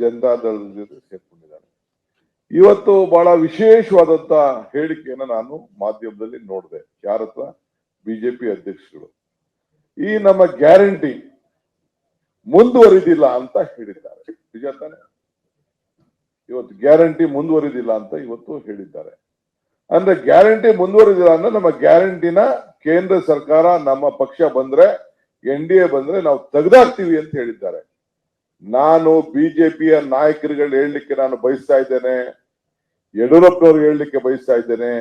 ಜನತಾ ದಳದ ಜೊತೆ ಸೇರ್ಕೊಂಡಿದ್ದಾರೆ. ಇವತ್ತು ಬಹಳ ವಿಶೇಷವಾದಂತ ಹೇಳಿಕೆಯನ್ನ ನಾನು ಮಾಧ್ಯಮದಲ್ಲಿ ನೋಡಿದೆ. ಯಾರ ಬಿಜೆಪಿ ಅಧ್ಯಕ್ಷರು. ಈ ನಮ್ಮ ಗ್ಯಾರಂಟಿ ಮುಂದುವರಿದಿಲ್ಲ ಅಂತ ಹೇಳಿದ್ದಾರೆ. ನಿಜ ತಾನೆ? ಇವತ್ತು ಗ್ಯಾರಂಟಿ ಮುಂದುವರಿದಿಲ್ಲ ಅಂತ ಇವತ್ತು ಹೇಳಿದ್ದಾರೆ. ಅಂದ್ರೆ ಗ್ಯಾರಂಟಿ ಮುಂದುವರಿದಿಲ್ಲ ಅಂದ್ರೆ ನಮ್ಮ ಗ್ಯಾರಂಟಿನ ಕೇಂದ್ರ ಸರ್ಕಾರ ನಮ್ಮ ಪಕ್ಷ ಬಂದ್ರೆ, ಎನ್ ಡಿ ಎ ಬಂದ್ರೆ ನಾವು ತೆಗೆದಾಕ್ತೀವಿ ಅಂತ ಹೇಳಿದ್ದಾರೆ. ನಾನು ಬಿಜೆಪಿಯ ನಾಯಕರುಗಳು ಹೇಳಲಿಕ್ಕೆ ನಾನು ಬಯಸ್ತಾ ಇದ್ದೇನೆ ಯಡಿಯೂರಪ್ಪನವ್ರಿಗೆ ಹೇಳಲಿಕ್ಕೆ ಬಯಸ್ತಾ ಇದ್ದೇನೆ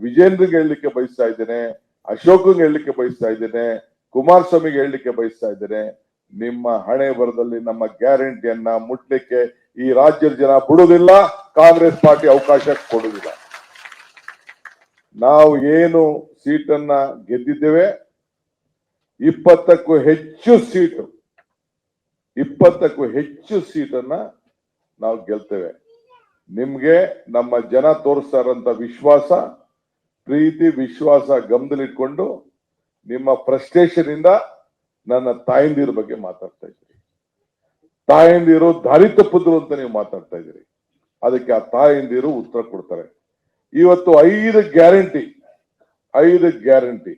ವಿಜೇಂದ್ರಿಗೆ ಹೇಳಲಿಕ್ಕೆ ಬಯಸ್ತಾ ಇದ್ದೇನೆ ಅಶೋಕಂಗೆ ಹೇಳಲಿಕ್ಕೆ ಬಯಸ್ತಾ ಇದ್ದೇನೆ, ಕುಮಾರಸ್ವಾಮಿಗೆ ಹೇಳಲಿಕ್ಕೆ ಬಯಸ್ತಾ ಇದ್ದೇನೆ. ನಿಮ್ಮ ಹಣೆ ಬರದಲ್ಲಿ ನಮ್ಮ ಗ್ಯಾರಂಟಿಯನ್ನ ಮುಟ್ಲಿಕ್ಕೆ ಈ ರಾಜ್ಯದ ಜನ ಬಿಡುವುದಿಲ್ಲ, ಕಾಂಗ್ರೆಸ್ ಪಾರ್ಟಿ ಅವಕಾಶ ಕೊಡುವುದಿಲ್ಲ. ನಾವು ಏನು ಸೀಟನ್ನ ಗೆದ್ದಿದ್ದೇವೆ, ಇಪ್ಪತ್ತಕ್ಕೂ ಹೆಚ್ಚು ಸೀಟು ಇಪ್ಪತ್ತಕ್ಕೂ ಹೆಚ್ಚು ಸೀಟನ್ನ ನಾವು ಗೆಲ್ತೇವೆ. ನಿಮ್ಗೆ ನಮ್ಮ ಜನ ತೋರಿಸ್ತಾ ವಿಶ್ವಾಸ, ಪ್ರೀತಿ, ವಿಶ್ವಾಸ ಗಮನದಲ್ಲಿಟ್ಕೊಂಡು ನಿಮ್ಮ ಫ್ರಸ್ಟ್ರೇಷನ್ ಇಂದ ನನ್ನ ತಾಯಂದಿರ ಬಗ್ಗೆ ಮಾತಾಡ್ತಾ ಇದ್ದೀರಿ ತಾಯಂದಿರು ದಾರಿ ತಪ್ಪಿದ್ರು ಅಂತ ನೀವು ಮಾತಾಡ್ತಾ ಇದ್ದೀರಿ ಅದಕ್ಕೆ ಆ ತಾಯಂದಿರು ಉತ್ತರ ಕೊಡ್ತಾರೆ. ಇವತ್ತು ಐದು ಗ್ಯಾರಂಟಿ ಐದು ಗ್ಯಾರಂಟಿ.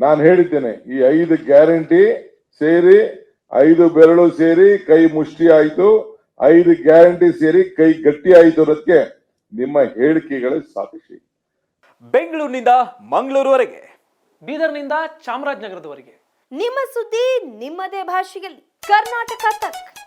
ನಾನು ಹೇಳಿದ್ದೇನೆ, ಈ ಐದು ಗ್ಯಾರಂಟಿ ಸೇರಿ ಐದು ಬೆರಳು ಸೇರಿ ಕೈ ಮುಷ್ಟಿ ಆಯ್ತು ಐದು ಗ್ಯಾರಂಟಿ ಸೇರಿ ಕೈ ಗಟ್ಟಿ ಆಯ್ತು ಅನ್ನೋದಕ್ಕೆ ನಿಮ್ಮ ಹೇಳಿಕೆಗಳೇ ಸಾಕ್ಷಿ. ಬೆಂಗಳೂರಿನಿಂದ ಮಂಗಳೂರುವರೆಗೆ ಬೀದರ್ನಿಂದ ಚಾಮರಾಜನಗರದವರೆಗೆ. ನಿಮ್ಮ ಸುದ್ದಿ ನಿಮ್ಮದೇ ಭಾಷೆಯಲ್ಲಿ. ಕರ್ನಾಟಕ ತಕ್.